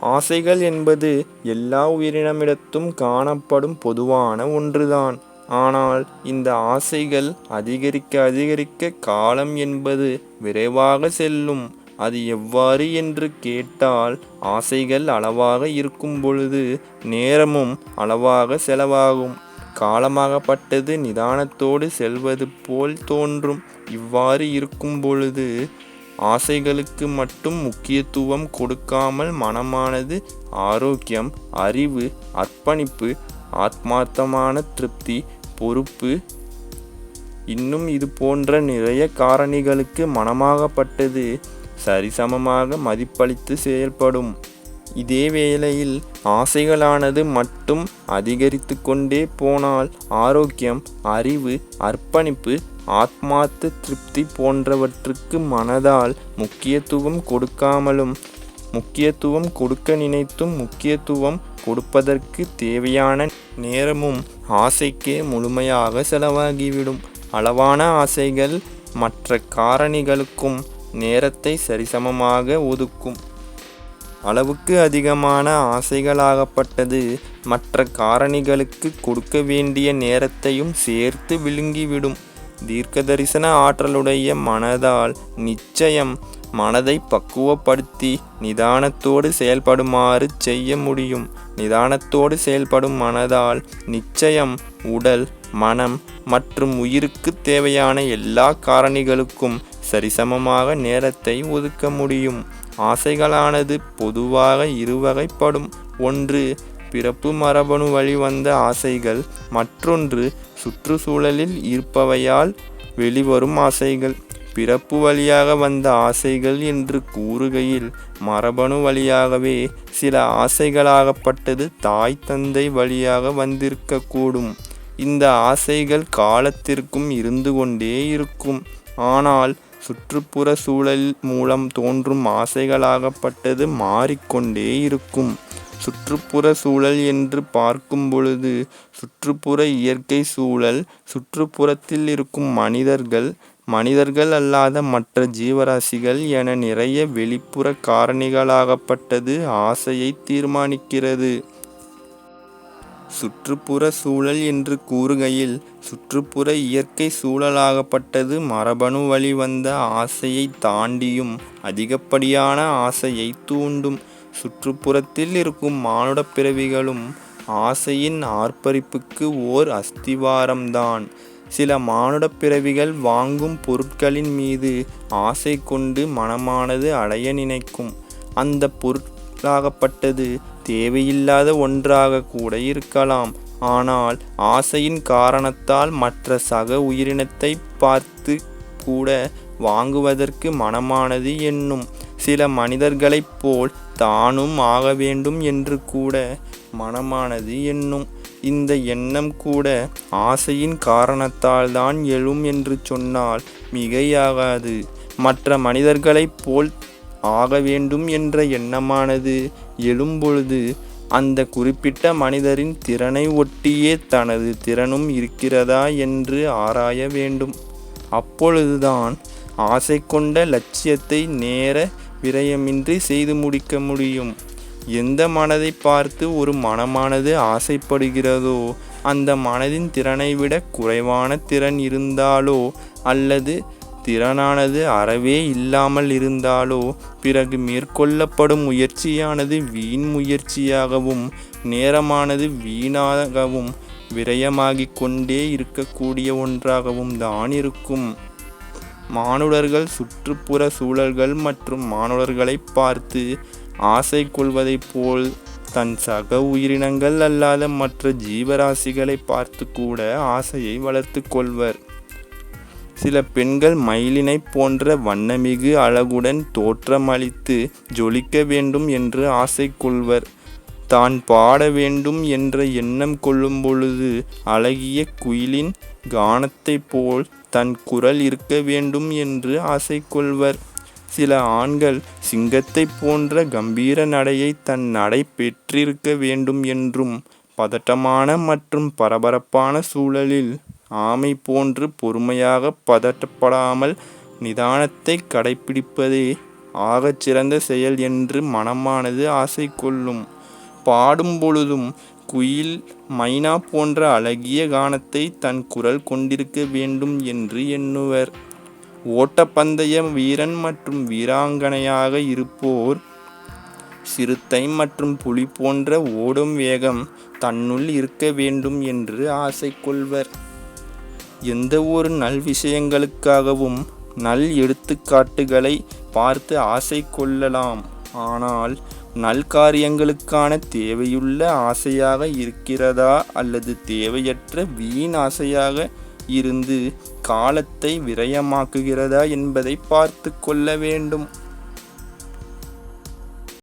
ஆசைகள் என்பது எல்லா உயிரினமிடத்தும் காணப்படும் பொதுவான ஒன்றுதான். ஆனால் இந்த ஆசைகள் அதிகரிக்க அதிகரிக்க காலம் என்பது விரைவாக செல்லும். அது எவ்வாறு என்று கேட்டால் ஆசைகள் அளவாக இருக்கும் பொழுது நேரமும் அளவாக செலவாகும். காலமாகப்பட்டது நிதானத்தோடு செல்வது போல் தோன்றும். இவ்வாறு இருக்கும் பொழுது ஆசைகளுக்கு மட்டும் முக்கியத்துவம் கொடுக்காமல் மனமானது ஆரோக்கியம் அறிவு அர்ப்பணிப்பு ஆத்மார்த்தமான திருப்தி பொறுப்பு இன்னும் இது போன்ற நிறைய காரணிகளுக்கு மனமாகப்பட்டது சரிசமமாக மதிப்பளித்து செயல்படும். இதே வேளையில் ஆசைகளானது மட்டும் அதிகரித்து கொண்டே போனால் ஆரோக்கியம் அறிவு அர்ப்பணிப்பு ஆத்மார்த்த திருப்தி போன்றவற்றுக்கு மனதால் முக்கியத்துவம் கொடுக்காமலும் முக்கியத்துவம் கொடுக்க நினைத்தும் முக்கியத்துவம் கொடுப்பதற்கு தேவையான நேரமும் ஆசைக்கே முழுமையாக செலவாகிவிடும். அளவான ஆசைகள் மற்ற காரணிகளுக்கும் நேரத்தை சரிசமமாக ஒதுக்கும். அளவுக்கு அதிகமான ஆசைகளாகப்பட்டது மற்ற காரணிகளுக்கு கொடுக்க வேண்டிய நேரத்தையும் சேர்த்து விழுங்கிவிடும். தீர்க்க தரிசன ஆற்றலுடைய மனதால் நிச்சயம் மனதை பக்குவப்படுத்தி நிதானத்தோடு செயல்படுமாறு செய்ய முடியும். நிதானத்தோடு செயல்படும் மனதால் நிச்சயம் உடல் மனம் மற்றும் உயிருக்குத் தேவையான எல்லா காரணிகளுக்கும் சரிசமமாக நேரத்தை ஒதுக்க முடியும். ஆசைகளானது பொதுவாக இருவகைப்படும். ஒன்று பிறப்பு மரபணு வழி வந்த ஆசைகள் மற்றொன்று சுற்றுச்சூழலில் இருப்பவையால் வெளிவரும் ஆசைகள். பிறப்பு வழியாக வந்த ஆசைகள் என்று கூறுகையில் மரபணு வழியாகவே சில ஆசைகளாகப்பட்டது தாய் தந்தை வழியாக வந்திருக்கக்கூடும். இந்த ஆசைகள் காலத்திற்கும் இருந்து கொண்டே இருக்கும். ஆனால் சுற்றுப்புற சூழல் மூலம் தோன்றும் ஆசைகளாகப்பட்டது மாறிக்கொண்டே இருக்கும். சுற்றுப்புற சூழல் என்று பார்க்கும் பொழுது சுற்றுப்புற இயற்கை சூழல் சுற்றுப்புறத்தில் இருக்கும் மனிதர்கள் மனிதர்கள் அல்லாத மற்ற ஜீவராசிகள் என நிறைய வெளிப்புற காரணிகளாகப்பட்டது ஆசையை தீர்மானிக்கிறது. சுற்றுப்புற சூழல் என்று கூறுகையில் சுற்றுப்புற இயற்கை சூழலாகப்பட்டது மரபணு வழி வந்த தாண்டியும் அதிகப்படியான ஆசையை தூண்டும். சுற்றுப்புறத்தில் இருக்கும் மானுடப் பிறவிகளும் ஆசையின் ஆர்ப்பரிப்புக்கு ஓர் அஸ்திவாரம்தான். சில மானுடப் பிறவிகள் வாங்கும் பொருட்களின் மீது ஆசை கொண்டு மனமானது அடைய நினைக்கும். அந்த பொருளாகப்பட்டது தேவையில்லாத ஒன்றாக கூட இருக்கலாம். ஆனால் ஆசையின் காரணத்தால் மற்ற சக உயிரினத்தைப் பார்த்து கூட வாங்குவதற்கு மனமானது என்னும் சில மனிதர்களைப் போல் தானும் ஆக வேண்டும் என்று கூட மனமானது எண்ணும். இந்த எண்ணம் கூட ஆசையின் காரணத்தால் தான் எழும் என்று சொன்னால் மிகையாகாது. மற்ற மனிதர்களைப் போல் ஆக வேண்டும் என்ற எண்ணமானது எழும்பொழுது அந்த குறிப்பிட்ட மனிதரின் திறனை ஒட்டியே தனது திறனும் இருக்கிறதா என்று ஆராய வேண்டும். அப்பொழுதுதான் ஆசை கொண்ட லட்சியத்தை நேர விரயமின்றி செய்து முடிக்க முடியும். எந்த மனதைப் பார்த்து ஒரு மனமானது ஆசைப்படுகிறதோ அந்த மனதின் திறனை விட குறைவான திறன் இருந்தாலோ அல்லது திறனானது அறவே இல்லாமல் இருந்தாலோ பிறகு மேற்கொள்ளப்படும் முயற்சியானது வீண் முயற்சியாகவும் நேரமானது வீணாகவும் விரயமாகிக் கொண்டே இருக்கக்கூடிய ஒன்றாகவும் தான் இருக்கும். மானுடர்கள் சுற்றுப்புற சூழல்கள் மற்றும் மானுடர்களைப் பார்த்து ஆசை கொள்வதைப் போல் தன் சக உயிரினங்கள் அல்லாத மற்ற ஜீவராசிகளைப் பார்த்து கூட ஆசையை வளர்த்து கொள்வர். சில பெண்கள் மயிலினைப் போன்ற வண்ணமிகு அழகுடன் தோற்றமளித்து ஜொலிக்க வேண்டும் என்று ஆசை கொள்வர். தான் பாட வேண்டும் என்ற எண்ணம் கொள்ளும்பொழுது அழகிய குயிலின் கானத்தைப் போல் தன் குரல் இருக்க வேண்டும் என்று ஆசை கொள்வர். சில ஆண்கள் சிங்கத்தைப் போன்ற கம்பீர நடையை தன் நடை பெற்றிருக்க வேண்டும் என்றும் பதட்டமான மற்றும் பரபரப்பான சூழலில் ஆமை போன்று பொறுமையாகப் பதட்டப்படாமல் நிதானத்தைக் கடைப்பிடிப்பதே ஆகச் சிறந்த செயல் என்று மனமானது ஆசை கொள்ளும் பாடும் பொழுதும் குயில் மைனா போன்ற அழகிய கானத்தை தன் குரல் கொண்டிருக்க வேண்டும் என்று எண்ணுவர். ஓட்டப்பந்தய வீரன் மற்றும் வீராங்கனையாக இருப்போர். சிறுத்தை மற்றும் புலி போன்ற ஓடும் வேகம் தன்னுள் இருக்க வேண்டும் என்று ஆசை கொள்வர். எந்த ஒரு நல் விஷயங்களுக்காகவும் நல் எடுத்துக்காட்டுகளை பார்த்து ஆசை கொள்ளலாம். ஆனால் நல்காரியங்களுக்கான தேவையுள்ள ஆசையாக இருக்கிறதா அல்லது தேவையற்ற வீண் ஆசையாக இருந்து காலத்தை விரயமாக்குகிறதா என்பதை பார்த்து கொள்ள வேண்டும்.